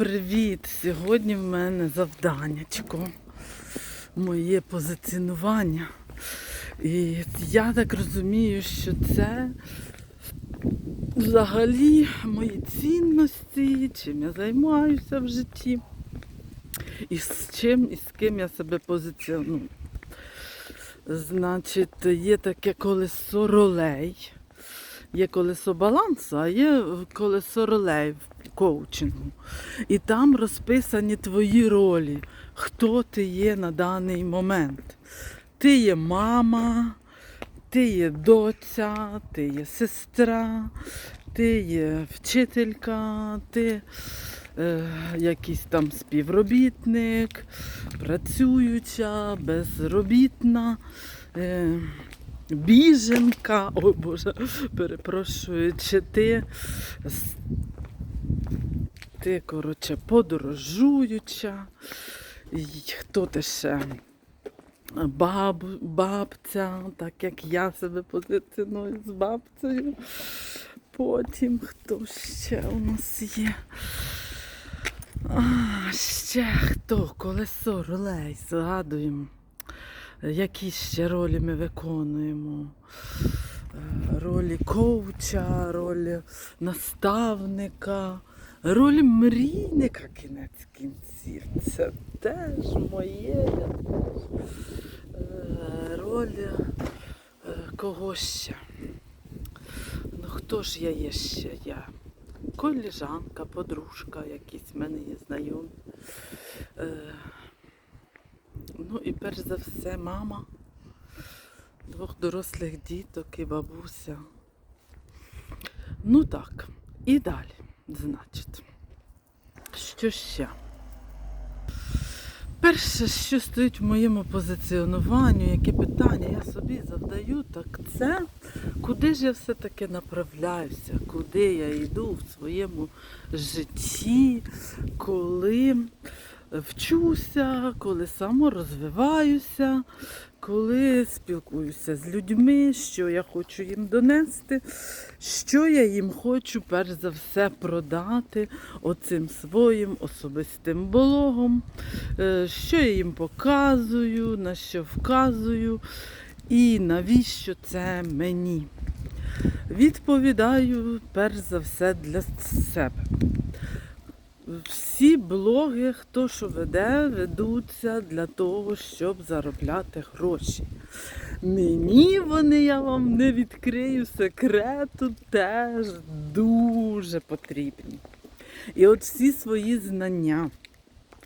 привіт! Сьогодні в мене завданнячко, моє позиціонування. І я так розумію, що це взагалі мої цінності, чим я займаюся в житті, і з чим і з ким я себе позиціоную. Значить, є таке колесо ролей. Є колесо балансу, а є колесо ролей в коучингу. І там розписані твої ролі, хто ти є на даний момент. Ти є мама, ти є доця, ти є сестра, ти є вчителька, ти е, якийсь там співробітник, працююча, безробітна. Е, біженка, ой Боже, перепрошую, чи ти, ти, коротше, подорожуюча, і хто ти ще? Баб, бабця, так як я себе позиціоную з бабцею. Потім хто ще у нас є? А, ще хто? Колесо ролей, згадуємо. Які ще ролі ми виконуємо? Е, Ролі коуча, ролі наставника, роль мрійника кінець кінців. Це теж моє. Е, Роль е, кого ще? Ну хто ж я є ще? Я? Коліжанка, подружка, якісь в мене є знайомі. Ну і перш за все мама, двох дорослих діток і бабуся. Ну так, і далі, значить, що ще? Перше, що стоїть в моєму позиціонуванні, яке питання я собі завдаю, так це куди ж я все-таки направляюся, куди я йду в своєму житті, коли вчуся, коли саморозвиваюся, коли спілкуюся з людьми, що я хочу їм донести, що я їм хочу перш за все продати оцим своїм особистим блогом, е, що я їм показую, на що вказую і навіщо це мені. Відповідаю перш за все для себе. Всі блоги, хто що веде, ведуться для того, щоб заробляти гроші. Мені вони, я вам не відкрию секрету, теж дуже потрібні. І от всі свої знання,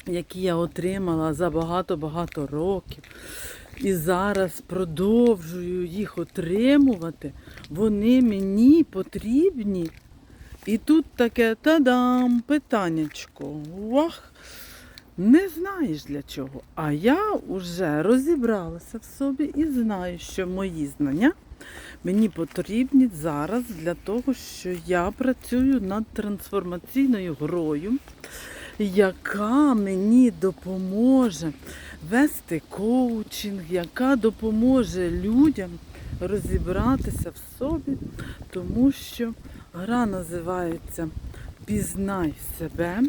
які я отримала за багато-багато років, і зараз продовжую їх отримувати, вони мені потрібні і тут таке та-дам, питаннячко. Вах! Не знаєш для чого. А я вже розібралася в собі і знаю, що мої знання мені потрібні зараз для того, що я працюю над трансформаційною грою, яка мені допоможе вести коучинг, яка допоможе людям розібратися в собі, тому що Гра називається Пізнай себе.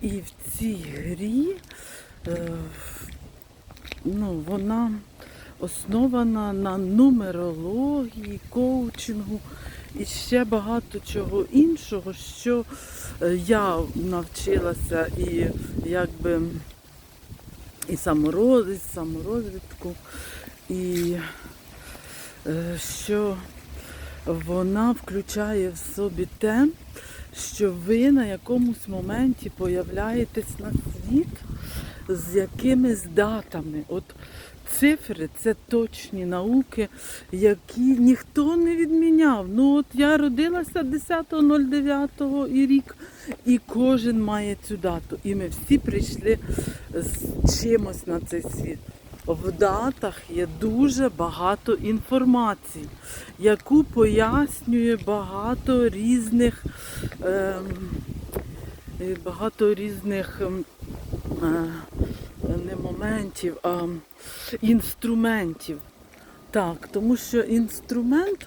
І в цій грі е, ну, вона основана на нумерології, коучингу і ще багато чого іншого, що е, я навчилася і якби і саморозвитку, і е, що вона включає в собі те, що ви на якомусь моменті появляєтесь на світ з якимись датами. От цифри це точні науки, які ніхто не відміняв. Ну от я родилася 10.09 і рік, і кожен має цю дату. І ми всі прийшли з чимось на цей світ. В датах є дуже багато інформації, яку пояснює багато різних, ем, е, багато різних ем, е, не моментів, а інструментів. Так, тому що інструмент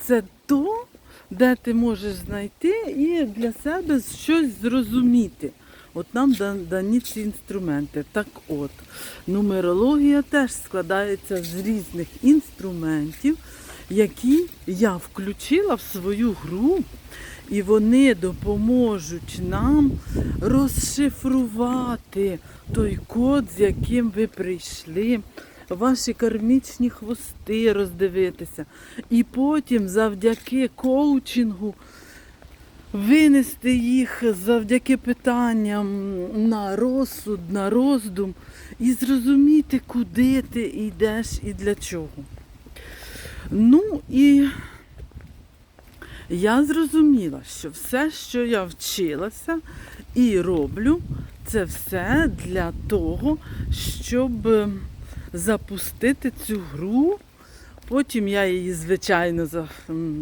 це то, де ти можеш знайти і для себе щось зрозуміти. От нам дані ці інструменти. Так от, нумерологія теж складається з різних інструментів, які я включила в свою гру, і вони допоможуть нам розшифрувати той код, з яким ви прийшли, ваші кармічні хвости роздивитися. І потім завдяки коучингу винести їх завдяки питанням на розсуд, на роздум і зрозуміти, куди ти йдеш і для чого. Ну і я зрозуміла, що все, що я вчилася і роблю, це все для того, щоб запустити цю гру. Потім я її, звичайно,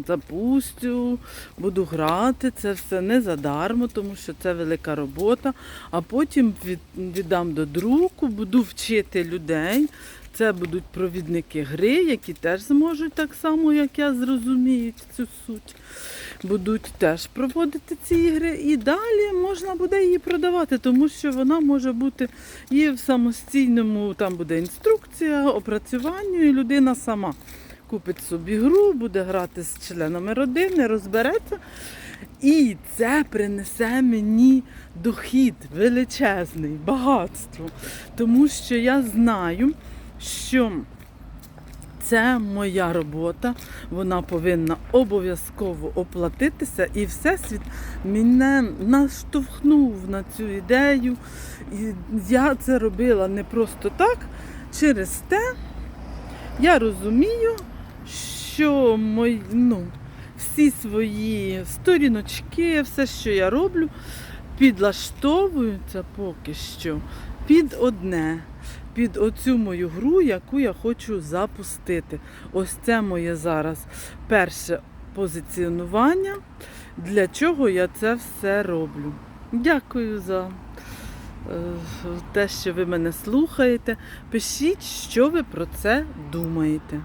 запустю, буду грати. Це все не задармо, тому що це велика робота. А потім віддам до друку, буду вчити людей. Це будуть провідники гри, які теж зможуть так само, як я, зрозуміють цю суть. Будуть теж проводити ці ігри. І далі можна буде її продавати, тому що вона може бути і в самостійному, там буде інструкція, опрацюванню, і людина сама купить собі гру, буде грати з членами родини, розбереться. І це принесе мені дохід величезний, багатство. Тому що я знаю, що це моя робота, вона повинна обов'язково оплатитися, і Всесвіт мене наштовхнув на цю ідею. І я це робила не просто так. Через те я розумію, що мої, ну, всі свої сторіночки, все, що я роблю, підлаштовуються поки що під одне, під оцю мою гру, яку я хочу запустити. Ось це моє зараз перше позиціонування, для чого я це все роблю. Дякую за е, те, що ви мене слухаєте. Пишіть, що ви про це думаєте.